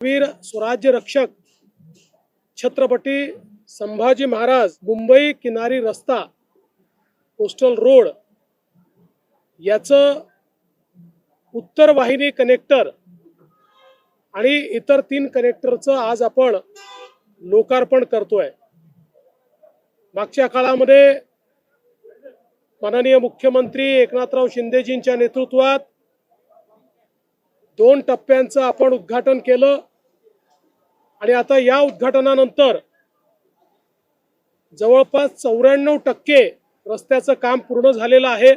वीर स्वराज्य रक्षक छत्रपती संभाजी महाराज मुंबई किनारी रस्ता कोस्टल रोड याचं उत्तर वाहिनी कनेक्टर आणि इतर तीन कनेक्टरचं आज आपण लोकार्पण करतोय. मागच्या काळामध्ये माननीय मुख्यमंत्री एकनाथराव शिंदेजींच्या नेतृत्वात दोन टप्प्यांचं आपण उद्घाटन केलं. आणि आता या उद्घाटनानंतर जवळपास चौऱ्याण्णव टक्के रस्त्याचं काम पूर्ण झालेलं आहे.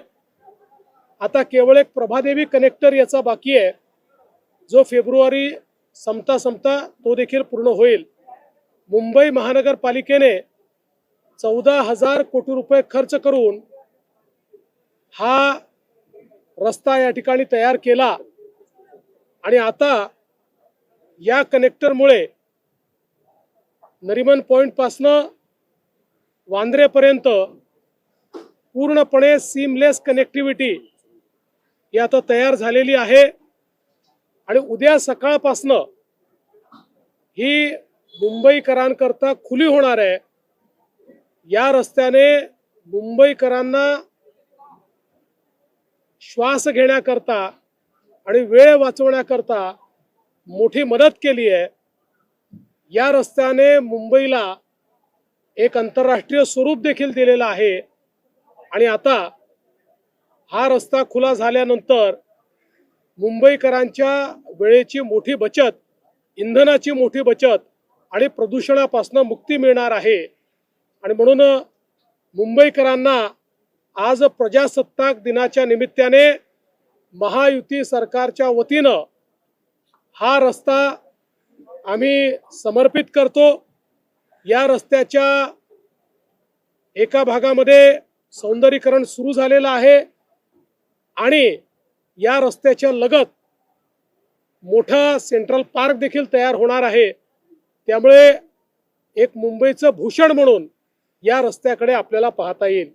आता केवळ एक प्रभादेवी कनेक्टर याचा बाकी आहे. जो फेब्रुवारी संपता संपता तो देखील पूर्ण होईल. मुंबई महानगरपालिकेने चौदा हजार कोटी रुपये खर्च करून हा रस्ता या ठिकाणी तयार केला. आणि आता या कनेक्टरमुळे नरिमन पॉईंटपासनं वांद्रेपर्यंत पूर्णपणे सीमलेस कनेक्टिव्हिटी ही आता तयार झालेली आहे. आणि उद्या सकाळपासनं ही मुंबईकरांकरता खुली होणार आहे. या रस्त्याने मुंबईकरांना श्वास घेण्याकरता आणि वेळ वाचवण्याकरता मोठी मदत केली आहे. या रस्त्याने मुंबईला एक आंतरराष्ट्रीय स्वरूप देखील दिलेलं आहे. आणि आता हा रस्ता खुला झाल्यानंतर मुंबईकरांच्या वेळेची मोठी बचत इंधनाची मोठी बचत आणि प्रदूषणापासून मुक्ती मिळणार आहे. आणि म्हणून मुंबईकरांना आज प्रजासत्ताक दिनाच्या निमित्ताने महायुती सरकारच्या वतीनं हा रस्ता आम्ही समर्पित करतो या रस्त्याच्या एका भागामध्ये सौंदर्यीकरण सुरू झालेलं आहे आणि या रस्त्याच्या लगत मोठा सेंट्रल पार्क देखील तयार होणार आहे. त्यामुळे एक मुंबईचं भूषण म्हणून या रस्त्याकडे आपल्याला पाहता येईल.